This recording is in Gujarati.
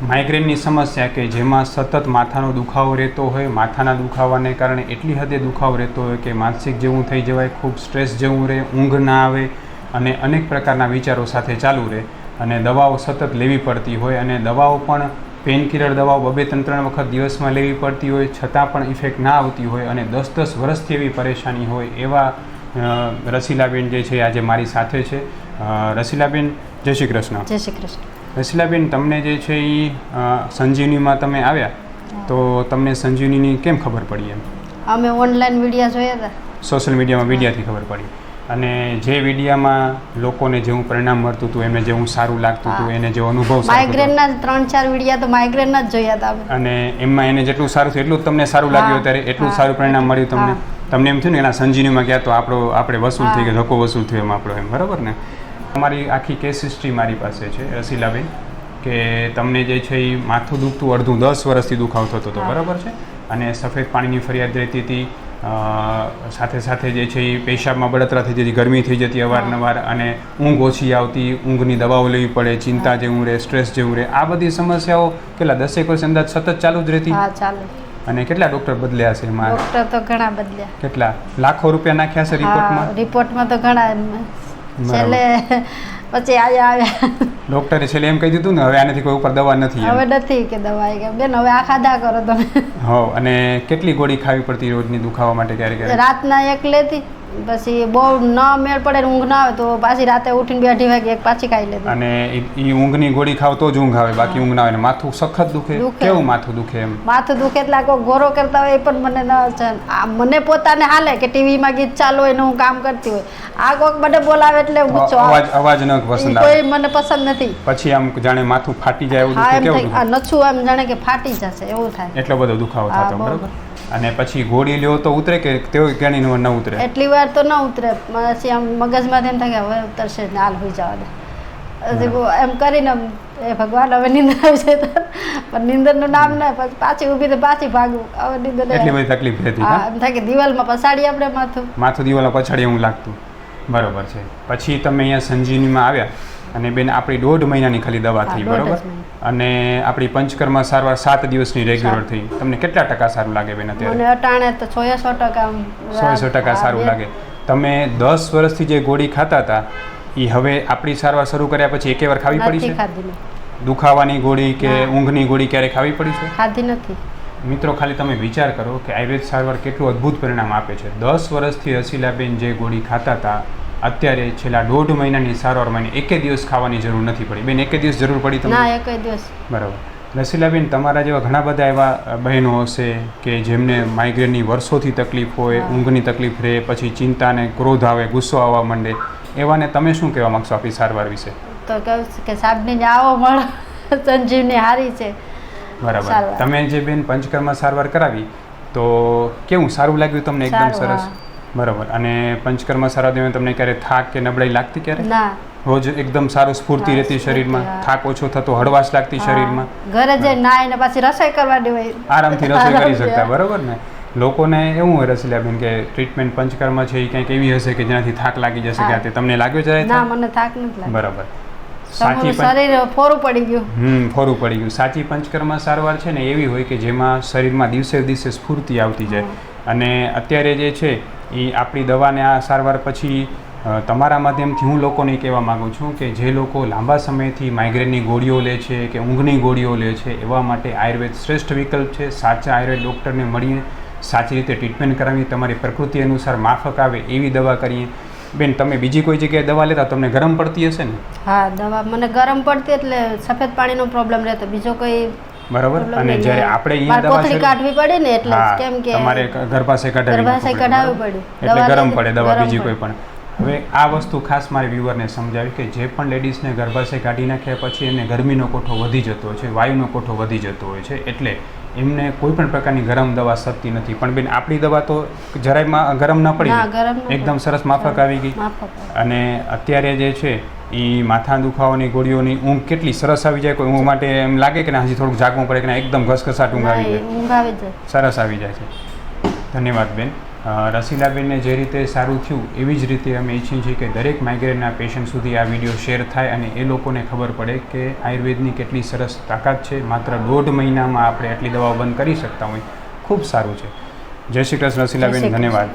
માઇગ્રેનની સમસ્યા કે જેમાં સતત માથાનો દુખાવો રહેતો હોય, માથાના દુખાવાને કારણે એટલી હદે દુખાવો રહેતો હોય કે માનસિક જેવું થઈ જવાય, ખૂબ સ્ટ્રેસ જેવું રહે, ઊંઘ ના આવે અને અનેક પ્રકારના વિચારો સાથે ચાલુ રહે અને દવાઓ સતત લેવી પડતી હોય અને દવાઓ પણ પેનકિલર દવાઓ બબે ત્રણ ત્રણ વખત દિવસમાં લેવી પડતી હોય, છતાં પણ ઇફેક્ટ ના આવતી હોય અને દસ દસ વર્ષથી એવી પરેશાની હોય એવા રસીલાબેન જે છે આજે મારી સાથે છે. રસીલાબેન, જય શ્રી કૃષ્ણ. જય શ્રી કૃષ્ણ. રસીલાબેન તમને જે છે એ સંજીવનીમાં તમે આવ્યા? તો તમને સંજીવનીની કેમ ખબર પડી એમ? અમે ઓનલાઈન વીડિયો જોયા હતા. સોશિયલ મીડિયામાં વિડીયાથી ખબર પડી. અને જે વિડીયામાં લોકોને જેવું પરિણામ મળતું હતું એમને જેવું સારું લાગતું હતું એને જેવો અનુભવ માઇગ્રેનના ત્રણ ચાર વિડીયા તો માઇગ્રેનના જ જોયા હતા અને એમાં એને જેટલું સારું થયું એટલું જ તમને સારું લાગ્યું અત્યારે ત્યારે એટલું સારું પરિણામ મળ્યું તમને. તમને એમ થયું ને એના સંજીવનીમાં ગયા તો આપણો આપણે વસૂલ થઈ. ગયો ધક્કો વસૂલ થયો એમ આપણો એમ બરાબર ને? તમારી આખી કેસ હિસ્ટ્રી મારી પાસે છે રસીલાબેન કે તમને જે છે એ માથું દુખતું અડધું દસ વર્ષથી દુખાવ થતો હતો બરાબર છે? અને સફેદ પાણીની ફરિયાદ રહેતી હતી સાથે સાથે જે છે એ પેશાબમાં બળતરા થઈ જતી ગરમી થઈ જતી અવારનવાર અને ઊંઘ ઓછી આવતી ઊંઘની દવાઓ લેવી પડે ચિંતા જેવું રહે સ્ટ્રેસ જેવું રહે આ બધી સમસ્યાઓ કેટલા દસેક વર્ષ અંદાજ સતત ચાલુ જ રહેતી? અને કેટલા ડૉક્ટર બદલ્યા છે એમાં? ડોક્ટર તો ઘણા બદલ્યા. કેટલા? લાખો રૂપિયા નાખ્યા છે રિપોર્ટમાં રિપોર્ટમાં તો ઘણા. છેલ્લે પછી આજે આવ્યા. ડોક્ટરે છેલ્લે એમ કહી દીધું ને હવે આનાથી કોઈ ઉપર દવા નથી હવે નથી કે દવા કે. બેન હવે આ ખાધા કરો તમે. હો અને કેટલી ગોળી ખાવી પડતી રોજની દુખાવા માટે ક્યારે ક્યારે રાતના એક લેતી. પછી બહુ ન મેળ પડે ને ઊંઘ ના આવે તો પાછી રાતે ઉઠીને બે અઢી વાગે એક પાછી ખાઈ લેતી અને એ ઊંઘની ગોળી ખાવ તો જ ઊંઘ આવે બાકી ઊંઘ ના આવે. માથું સખત દુખે. કેવું માથું દુખે એમ? માથું દુખે એટલે આખો ગોરો કરતા હોય એ પણ મને ન. આ મને પોતાને હાલે કે ટીવીમાં ગીત ચાલુ હોય ને હું કામ કરતી હોય. આ કોક મને બોલાવે એટલે ગુસ્સો. અવાજ અવાજ ન પસંદ આવે. કોઈ મને પસંદ નથી. પછી આમ જાણે માથું ફાટી જાય એવું દુખે કેવું નછું એમ જાણે કે ફાટી જશે એવું થાય. એટલો બધો દુખાવો થતો બરાબર? અને પછી ગોળી લ્યો તો ઉતરે કે તેઓ ઘણી ન ઉતરે? એટલી વાર તો ન ઉતરે. પછી આમ મગજમાંથી એમ થાય કે હવે ઉતરશે ને હાલ હોઈ જવા દે. એમ કરીને એ ભગવાન હવે નિંદર આવી તો. પણ નિંદરનું નામ ના પછી પાછી ઊભી તો પાછી ભાગવું હવે નિંદર એટલી બધી તકલીફ રહેતી એમ થાય કે દિવાલમાં પછાડી આપણે માથું. માથું દિવાલો પછાડી એવું લાગતું. બરોબર છે. પછી તમે અહીંયા સંજીવનીમાં આવ્યા અને બેન આપણી દોઢ મહિનાની ખાલી દવા થઈ બરોબર? અને આપણી પંચકર્મ સારવાર સાત દિવસની રેગ્યુલર થઈ. તમને કેટલા ટકા સારું લાગે બેન અત્યારે? મને અટાણે તો સો સો ટકા સો ટકા સારું લાગે. તમે દસ વર્ષથી જે ગોળી ખાતા હતા એ હવે આપણી સારવાર શરૂ કર્યા પછી એકે વાર ખાવી પડી છે? દુખાવાની ગોળી કે ઊંઘની ગોળી ક્યારે ખાવી પડી છે? ખાધી નથી. મિત્રો ખાલી તમે વિચાર કરો કે આયુર્વેદ સારવાર કેટલું અદ્ભુત પરિણામ આપે છે. દસ વર્ષથી રસીલાબેન જે ગોળી ખાતા હતા અત્યારે છેલ્લા દોઢ મહિનાની સારવાર મને એકે દિવસ ખાવાની જરૂર નથી પડી. બેન એકે દિવસ જરૂર પડી તમને? એક દિવસ. બરાબર. રસીલાબેન તમારા જેવા ઘણા બધા એવા બહેનો હશે કે જેમને માઇગ્રેનની વર્ષોથી તકલીફ હોય ઊંઘની તકલીફ રહે પછી ચિંતાને ક્રોધ આવે ગુસ્સો આવવા માંડે એવાને તમે શું કહેવા માગશો આપણી સારવાર વિશે? તો કહું કે સાહેબની આવો મળો. સંજીવની હારી છે. બરાબર. તમે જે બેન પંચકર્મ સારવાર કરાવી તો કેવું સારું લાગ્યું તમને એકદમ સરસ? બરાબર. અને પંચકર્મ સારવાર તમને ક્યારે થાક કે નબળાઈ લાગતી ક્યારે? ના. રોજ એકદમ સારું સ્ફૂર્તિ રહેતી શરીરમાં. થાક ઓછો થતો હળવાશ લાગતી શરીરમાં. ઘરે જઈને નાય ને પાછી રસોઈ કરવાની હોય આરામથી રસોઈ કરી શકતા બરાબર ને? લોકોને એવું હોય રસીલાબેન કે ટ્રીટમેન્ટ પંચકર્મ છે એ કંઈક એવી હશે કે જેનાથી થાક લાગી જશે હા. કે આ તે તમને લાગ્યો ના જાય મને થાક નથી બરાબર. સાચી શરીર ફોરું પડી ગયું. હમ ફોરું પડી ગયું. સાચી પંચકર્મ સારવાર છે ને એવી હોય કે જેમાં શરીરમાં દિવસે દિવસે સ્ફૂર્તિ આવતી જાય. અને અત્યારે જે છે એ આપણી દવાને આ સારવાર પછી તમારા માધ્યમથી હું લોકોને કહેવા માગું છું કે જે લોકો લાંબા સમયથી માઇગ્રેનની ગોળીઓ લે છે કે ઊંઘની ગોળીઓ લે છે એવા માટે આયુર્વેદ શ્રેષ્ઠ વિકલ્પ છે. સાચા આયુર્વેદ ડૉક્ટરને મળીને સાચી રીતે ટ્રીટમેન્ટ કરાવી તમારી પ્રકૃતિ અનુસાર માફક આવે એવી દવા કરીએ. બેન તમે બીજી કોઈ જગ્યાએ દવા લેતા? તમને ગરમ પડતી હશે ને? હા દવા મને ગરમ પડતી એટલે સફેદ પાણીનો પ્રોબ્લેમ રહેતો. બીજો કોઈ બરાબર. અને જ્યારે આપણે અહીંયા દવા કોથળી કાઢવી પડે ને એટલે કેમ કે તમારે ગર્ભાશય કઢાવી ગર્ભાશય પડે, કઢાવવું? પડ્યું. એટલે ગરમ પડે દવા બીજી કોઈ પણ. હવે આ વસ્તુ ખાસ મારે વ્યુઅરને સમજાવી કે જે પણ લેડીઝને ગર્ભાશય કાઢી નાખ્યા પછી એને ગરમીનો કોઠો વધી જતો હોય છે વાયુનો કોઠો વધી જતો હોય છે. એટલે એમને કોઈ પણ પ્રકારની ગરમ દવા સકતી નથી. પણ બેન આપણી દવા તો જરાય ગરમ ન પડી એકદમ સરસ માફક આવી ગઈ. અને અત્યારે જે છે એ માથા દુખાવાની ગોળીઓની ઊંઘ કેટલી સરસ આવી જાય. કોઈ ઊંઘ માટે એમ લાગે કે ના હજી થોડુંક જાગવું પડે કે ના એકદમ ઘસઘસાટ ઊંઘ આવી જાય. નહીં, ઊંઘ આવી જાય સરસ આવી જાય છે. ધન્યવાદ બેન. રસીલાબેનને જે રીતે સારું થયું એવી જ રીતે અમે ઈચ્છીએ છીએ કે દરેક માઇગ્રેનના પેશન્ટ સુધી આ વીડિયો શેર થાય અને એ લોકોને ખબર પડે કે આયુર્વેદની કેટલી સરસ તાકાત છે. માત્ર દોઢ મહિનામાં આપણે આટલી દવાઓ બંધ કરી શકતા હોય. ખૂબ સારું છે. જય શ્રી કૃષ્ણ રસીલાબેન ધન્યવાદ.